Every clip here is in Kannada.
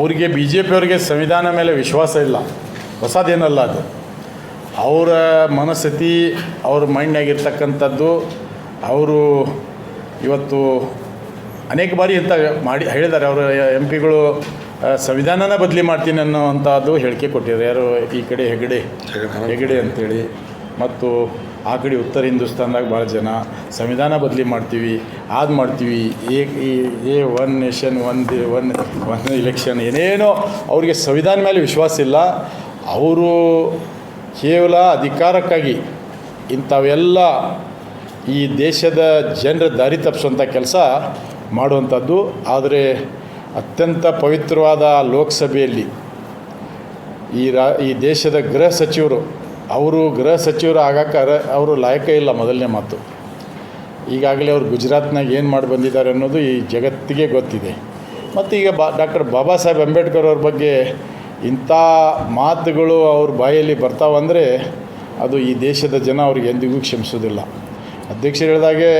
ಅವರಿಗೆ ಬಿ ಜೆ ಪಿಯವರಿಗೆ ಸಂವಿಧಾನ ಮೇಲೆ ವಿಶ್ವಾಸ ಇಲ್ಲ. ಹೊಸದೇನಲ್ಲ ಅದು. ಅವರ ಮನಸ್ಥಿತಿ ಅವ್ರ ಮೈಂಡ್ನಾಗಿರ್ತಕ್ಕಂಥದ್ದು ಅವರು ಇವತ್ತು ಅನೇಕ ಬಾರಿ ಇಂಥ ಮಾಡಿ ಹೇಳಿದ್ದಾರೆ. ಅವರು ಎಂ ಪಿಗಳು ಸಂವಿಧಾನನ ಬದಲಿ ಮಾಡ್ತೀನಿ ಅನ್ನೋವಂಥದ್ದು ಹೇಳಿಕೆ ಕೊಟ್ಟಿದ್ದಾರೆ. ಯಾರು ಈ ಕಡೆ ಹೆಗಡೆ ಹೆಗಡೆ ಅಂತೇಳಿ. ಮತ್ತು ಆ ಕಡೆ ಉತ್ತರ ಹಿಂದೂಸ್ತಾನ್ದಾಗ ಭಾಳ ಜನ ಸಂವಿಧಾನ ಬದಲಿ ಮಾಡ್ತೀವಿ ಅದು ಮಾಡ್ತೀವಿ ಏ ಏ one nation, one one one election ಏನೇನೋ ಅವ್ರಿಗೆ ಸಂವಿಧಾನ ಮೇಲೆ ವಿಶ್ವಾಸ ಇಲ್ಲ. ಅವರು ಕೇವಲ ಅಧಿಕಾರಕ್ಕಾಗಿ ಇಂಥವೆಲ್ಲ ಈ ದೇಶದ ಜನರ ದಾರಿ ತಪ್ಪಿಸುವಂಥ ಕೆಲಸ ಮಾಡುವಂಥದ್ದು. ಆದರೆ ಅತ್ಯಂತ ಪವಿತ್ರವಾದ ಲೋಕಸಭೆಯಲ್ಲಿ ಈ ರಾ, ಈ ದೇಶದ ಗೃಹ ಸಚಿವರು ಅವರು ಗೃಹ ಸಚಿವರು ಆಗಕ್ಕೆ ಅರ- ಅವರು ಲಾಯಕ ಇಲ್ಲ ಮೊದಲನೇ ಮಾತು. ಈಗಾಗಲೇ ಅವರು ಗುಜರಾತ್ನಾಗ ಏನು ಮಾಡಿ ಬಂದಿದ್ದಾರೆ ಅನ್ನೋದು ಈ ಜಗತ್ತಿಗೆ ಗೊತ್ತಿದೆ. ಮತ್ತು ಈಗ ಬಾ, ಡಾಕ್ಟರ್ ಬಾಬಾ ಸಾಹೇಬ್ ಅಂಬೇಡ್ಕರ್ ಅವ್ರ ಬಗ್ಗೆ ಇಂಥ ಮಾತುಗಳು ಅವ್ರ ಬಾಯಲ್ಲಿ ಬರ್ತಾವಂದರೆ ಅದು ಈ ದೇಶದ ಜನ ಅವ್ರಿಗೆ ಎಂದಿಗೂ ಕ್ಷಮಿಸೋದಿಲ್ಲ ಅಧ್ಯಕ್ಷರು ಹೇಳಿದಾಗೆ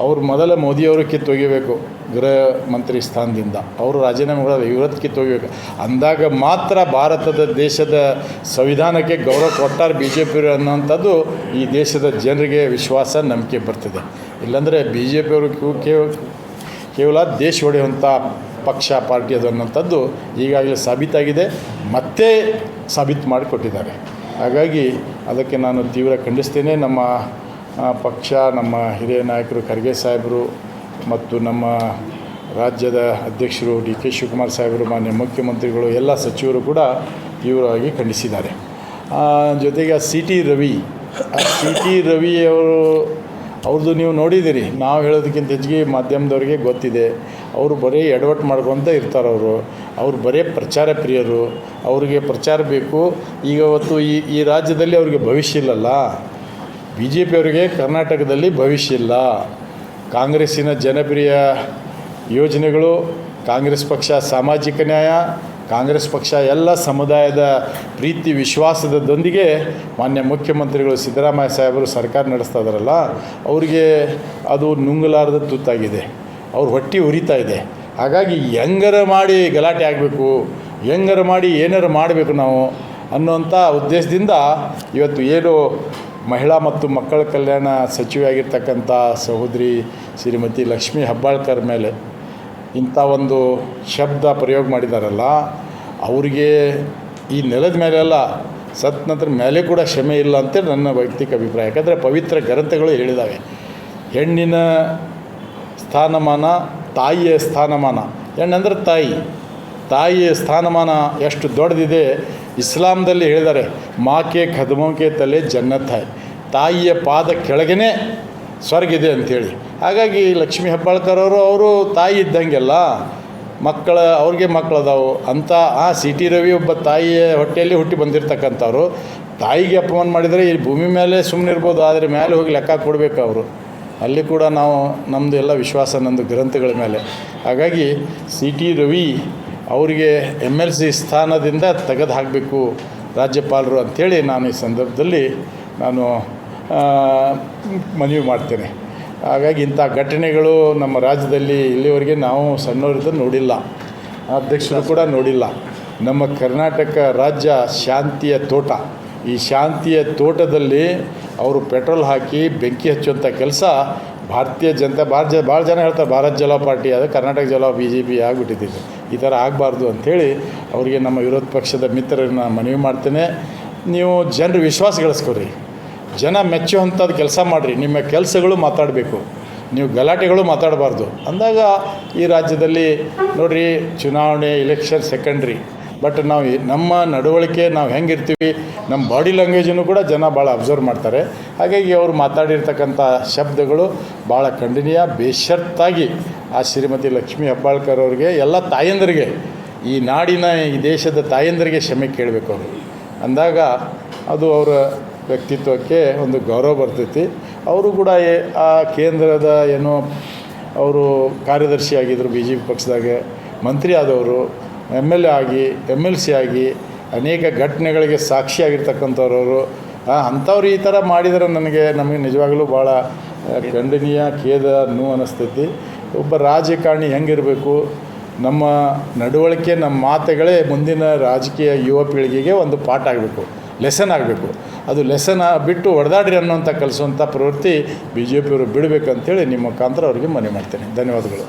ಅವ್ರು ಮೊದಲ ಮೋದಿಯವರು ಕಿತ್ತೊಗಿಬೇಕು ಗೃಹ ಮಂತ್ರಿ ಸ್ಥಾನದಿಂದ. ಅವರು ರಾಜೀನಾಮೆ ಕೊಡೋದು ಇವತ್ತು ಕಿತ್ತೊಗಿಬೇಕು ಅಂದಾಗ ಮಾತ್ರ ಭಾರತದ ದೇಶದ ಸಂವಿಧಾನಕ್ಕೆ ಗೌರವ ಕೊಟ್ಟಾರೆ ಬಿ ಜೆ ಪಿಯವರು ಅನ್ನೋಂಥದ್ದು ಈ ದೇಶದ ಜನರಿಗೆ ವಿಶ್ವಾಸ, ನಂಬಿಕೆ ಬರ್ತದೆ. ಇಲ್ಲಾಂದರೆ ಬಿ ಜೆ ಪಿಯವರು ಕೇವಲ ದೇಶ ಹೊಡೆಯುವಂಥ ಪಕ್ಷ, ಪಾರ್ಟಿ ಅದು ಅನ್ನೋಂಥದ್ದು ಈಗಾಗಲೇ ಸಾಬೀತಾಗಿದೆ. ಮತ್ತೆ ಸಾಬೀತು ಮಾಡಿಕೊಟ್ಟಿದ್ದಾರೆ. ಹಾಗಾಗಿ ಅದಕ್ಕೆ ನಾನು ತೀವ್ರ ಖಂಡಿಸ್ತೇನೆ. ನಮ್ಮ ಪಕ್ಷ, ನಮ್ಮ ಹಿರಿಯ ನಾಯಕರು ಖರ್ಗೆ ಸಾಹೇಬರು ಮತ್ತು ನಮ್ಮ ರಾಜ್ಯದ ಅಧ್ಯಕ್ಷರು ಡಿ ಕೆ ಶಿವಕುಮಾರ್ ಸಾಹೇಬರು, ಮಾನ್ಯ ಮುಖ್ಯಮಂತ್ರಿಗಳು, ಎಲ್ಲ ಸಚಿವರು ಕೂಡ ತೀವ್ರವಾಗಿ ಖಂಡಿಸಿದ್ದಾರೆ. ಜೊತೆಗೆ C T Ravi C T Ravi ಅವರು, ಅವ್ರದ್ದು ನೀವು ನೋಡಿದ್ದೀರಿ, ನಾವು ಹೇಳೋದಕ್ಕಿಂತ ಹೆಚ್ಚಿಗೆ ಮಾಧ್ಯಮದವ್ರಿಗೆ ಗೊತ್ತಿದೆ. ಅವರು ಬರೀ ಎಡವಟ್ಟು ಮಾಡ್ಕೊತ ಇರ್ತಾರೆ ಅವರು. ಅವ್ರು ಬರೀ ಪ್ರಚಾರ ಪ್ರಿಯರು. ಅವ್ರಿಗೆ ಪ್ರಚಾರ ಬೇಕು. ಈಗ ಅವತ್ತು ಈ ಈ ರಾಜ್ಯದಲ್ಲಿ ಅವ್ರಿಗೆ ಭವಿಷ್ಯ ಇಲ್ಲಲ್ಲ. ಬಿ ಜೆ ಪಿಯವರಿಗೆ ಕರ್ನಾಟಕದಲ್ಲಿ ಭವಿಷ್ಯ ಇಲ್ಲ. ಕಾಂಗ್ರೆಸ್ಸಿನ ಜನಪ್ರಿಯ ಯೋಜನೆಗಳು, ಕಾಂಗ್ರೆಸ್ ಪಕ್ಷ ಸಾಮಾಜಿಕ ನ್ಯಾಯ, ಕಾಂಗ್ರೆಸ್ ಪಕ್ಷ ಎಲ್ಲ ಸಮುದಾಯದ ಪ್ರೀತಿ, ವಿಶ್ವಾಸದೊಂದಿಗೆ ಮಾನ್ಯ ಮುಖ್ಯಮಂತ್ರಿಗಳು ಸಿದ್ದರಾಮಯ್ಯ ಸಾಹೇಬರು ಸರ್ಕಾರ ನಡೆಸ್ತಾ ಇದ್ದಾರಲ್ಲ ಅವರಿಗೆ ಅದು ನುಂಗಲಾರದ ತುತ್ತಾಗಿದೆ. ಅವ್ರ ಹೊಟ್ಟೆ ಉರಿತಾ ಇದೆ. ಹಾಗಾಗಿ ಹೆಂಗರ ಮಾಡಿ ಗಲಾಟೆ ಆಗಬೇಕು, ಹೆಂಗರ ಮಾಡಿ ಏನಾರು ಮಾಡಬೇಕು ನಾವು ಅನ್ನೋಂಥ ಉದ್ದೇಶದಿಂದ ಇವತ್ತು ಏನು ಮಹಿಳಾ ಮತ್ತು ಮಕ್ಕಳ ಕಲ್ಯಾಣ ಸಚಿವೆಯಾಗಿರ್ತಕ್ಕಂಥ ಸಹೋದರಿ ಶ್ರೀಮತಿ ಲಕ್ಷ್ಮೀ ಹೆಬ್ಬಾಳ್ಕರ್ ಮೇಲೆ ಇಂಥ ಒಂದು ಶಬ್ದ ಪ್ರಯೋಗ ಮಾಡಿದಾರಲ್ಲ, ಅವರಿಗೆ ಈ ನೆಲದ ಮೇಲೆಲ್ಲ ಸತ್ ನಂತರ ಮೇಲೆ ಕೂಡ ಕ್ಷಮೆ ಇಲ್ಲ ಅಂತೇಳಿ ನನ್ನ ವೈಯಕ್ತಿಕ ಅಭಿಪ್ರಾಯ. ಯಾಕಂದರೆ ಪವಿತ್ರ ಗ್ರಂಥಗಳು ಹೇಳಿದಾವೆ. ಹೆಣ್ಣಿನ ಸ್ಥಾನಮಾನ, ತಾಯಿಯ ಸ್ಥಾನಮಾನ. ಹೆಣ್ಣಂದ್ರೆ ತಾಯಿ. ತಾಯಿಯ ಸ್ಥಾನಮಾನ ಎಷ್ಟು ದೊಡ್ಡದಿದೆ ಇಸ್ಲಾಂದಲ್ಲಿ ಹೇಳಿದ್ದಾರೆ ಮಾಕೆ ಖದಮೋಕೆ ತಲೆ ಜನ್ನತ್ ಹಾಯ್ ತಾಯಿಯ ಪಾದ ಕೆಳಗೇ ಸ್ವರ್ಗ ಇದೆ ಅಂಥೇಳಿ ಹಾಗಾಗಿ ಲಕ್ಷ್ಮೀ ಹೆಬ್ಬಾಳ್ಕರವರು ಅವರು ತಾಯಿ ಇದ್ದಂಗೆಲ್ಲ ಮಕ್ಕಳ, ಅವ್ರಿಗೆ ಮಕ್ಕಳು ಅದಾವು ಅಂತ ಆ ಸಿ ಟಿ ರವಿ ಒಬ್ಬ ತಾಯಿಯ ಹೊಟ್ಟೆಯಲ್ಲಿ ಹುಟ್ಟಿ ಬಂದಿರತಕ್ಕಂಥವ್ರು, ತಾಯಿಗೆ ಅಪಮಾನ ಮಾಡಿದರೆ ಈ ಭೂಮಿ ಮೇಲೆ ಸುಮ್ಮನೆ ಇರ್ಬೋದು, ಆದರೆ ಮೇಲೆ ಹೋಗಿ ಲೆಕ್ಕ ಕೊಡಬೇಕು ಅವರು. ಅಲ್ಲಿ ಕೂಡ ನಾವು ನಮ್ಮದು ಎಲ್ಲ ವಿಶ್ವಾಸ ನಂದು ಗ್ರಂಥಗಳ ಮೇಲೆ. ಹಾಗಾಗಿ ಸಿ ಟಿ ರವಿ ಅವರಿಗೆ ಎಂ ಎಲ್ ಸಿ ಸ್ಥಾನದಿಂದ ತೆಗೆದು ಹಾಕಬೇಕು ರಾಜ್ಯಪಾಲರು ಅಂಥೇಳಿ ನಾನು ಈ ಸಂದರ್ಭದಲ್ಲಿ ನಾನು ಮನವಿ ಮಾಡ್ತೇನೆ. ಹಾಗಾಗಿ ಇಂಥ ಘಟನೆಗಳು ನಮ್ಮ ರಾಜ್ಯದಲ್ಲಿ ಇಲ್ಲಿವರೆಗೆ ನಾವು ಸಣ್ಣವರಿದ್ದ ನೋಡಿಲ್ಲ. ಅಧ್ಯಕ್ಷರು ಕೂಡ ನೋಡಿಲ್ಲ. ನಮ್ಮ ಕರ್ನಾಟಕ ರಾಜ್ಯ ಶಾಂತಿಯ ತೋಟ. ಈ ಶಾಂತಿಯ ತೋಟದಲ್ಲಿ ಅವರು ಪೆಟ್ರೋಲ್ ಹಾಕಿ ಬೆಂಕಿ ಹಚ್ಚುವಂಥ ಕೆಲಸ ಭಾರತೀಯ ಜನತಾ, ಭಾರತ ಜ ಭಾಳ ಜನ ಹೇಳ್ತಾರೆ, ಭಾರತ್ ಜಲೋ ಪಾರ್ಟಿ ಅದು ಕರ್ನಾಟಕ ಜಲೋ ಬಿ ಜೆ ಪಿ ಆಗಿಬಿಟ್ಟಿದೆ ಈ ಥರ ಆಗಬಾರ್ದು ಅಂಥೇಳಿ ಅವರಿಗೆ ನಮ್ಮ ವಿರೋಧ ಪಕ್ಷದ ಮಿತ್ರರನ್ನ ಮನವಿ ಮಾಡ್ತೇನೆ. ನೀವು ಜನರ ವಿಶ್ವಾಸ ಗಳಿಸ್ಕೊರಿ ಜನ ಮೆಚ್ಚುವಂಥದ್ದು ಕೆಲಸ ಮಾಡಿರಿ. ನಿಮ್ಮ ಕೆಲಸಗಳು ಮಾತಾಡಬೇಕು. ನೀವು ಗಲಾಟೆಗಳು ಮಾತಾಡಬಾರ್ದು. ಅಂದಾಗ ಈ ರಾಜ್ಯದಲ್ಲಿ ನೋಡಿರಿ, ಚುನಾವಣೆ ಇಲೆಕ್ಷನ್ ಸೆಕೆಂಡ್ರಿ ಬಟ್ ನಾವು ನಮ್ಮ ನಡವಳಿಕೆ ನಾವು ಹೆಂಗಿರ್ತೀವಿ, ನಮ್ಮ ಬಾಡಿ ಲ್ಯಾಂಗ್ವೇಜನ್ನು ಕೂಡ ಜನ ಭಾಳ ಅಬ್ಸರ್ವ್ ಮಾಡ್ತಾರೆ. ಹಾಗಾಗಿ ಅವರು ಮಾತಾಡಿರ್ತಕ್ಕಂಥ ಶಬ್ದಗಳು ಭಾಳ ಖಂಡನೀಯ. ಬೇಷರ್ತಾಗಿ ಆ ಶ್ರೀಮತಿ ಲಕ್ಷ್ಮೀ ಹೆಬ್ಬಾಳ್ಕರ್ ಅವ್ರಿಗೆ, ಎಲ್ಲ ತಾಯಂದರಿಗೆ, ಈ ನಾಡಿನ, ಈ ದೇಶದ ತಾಯಂದರಿಗೆ ಕ್ಷಮೆ ಕೇಳಬೇಕು ಅವರು. ಅಂದಾಗ ಅದು ಅವರ ವ್ಯಕ್ತಿತ್ವಕ್ಕೆ ಒಂದು ಗೌರವ ಬರ್ತೈತಿ. ಅವರು ಕೂಡ ಆ ಕೇಂದ್ರದ ಏನೋ, ಅವರು ಕಾರ್ಯದರ್ಶಿ ಆಗಿದ್ದರು ಬಿ ಜೆ ಪಿ ಪಕ್ಷದಾಗೆ, ಮಂತ್ರಿ ಆದವರು ಎಂ ಎಲ್ ಎ ಆಗಿ ಎಂ ಎಲ್ ಸಿ ಆಗಿ ಅನೇಕ ಘಟನೆಗಳಿಗೆ ಸಾಕ್ಷಿಯಾಗಿರ್ತಕ್ಕಂಥವ್ರವರು ಅಂಥವ್ರು ಈ ಥರ ಮಾಡಿದರೆ ನನಗೆ, ನಮಗೆ ನಿಜವಾಗಲೂ ಭಾಳ ಖಂಡನೀಯ, ಖೇದ, ನೋವು ಅನ್ನಿಸ್ತೈತಿ ಒಬ್ಬ ರಾಜಕಾರಣಿ ಹೆಂಗಿರಬೇಕು, ನಮ್ಮ ನಡವಳಿಕೆ, ನಮ್ಮ ಮಾತೆಗಳೇ ಮುಂದಿನ ರಾಜಕೀಯ ಯುವ ಪೀಳಿಗೆಗೆ ಒಂದು ಪಾಠ ಆಗಬೇಕು ಲೆಸನ್ ಆಗಬೇಕು. ಅದು ಲೆಸನ್ ಬಿಟ್ಟು ಹೊಡೆದಾಡ್ರಿ ಅನ್ನೋಂಥ ಕಲಿಸುವಂಥ ಪ್ರವೃತ್ತಿ ಬಿ ಜೆ ಪಿಯವರು ಬಿಡಬೇಕಂತೇಳಿ ನಿಮ್ಮ ಮುಖಾಂತರ ಅವರಿಗೆ ಮನವಿ ಮಾಡ್ತೇನೆ. ಧನ್ಯವಾದಗಳು.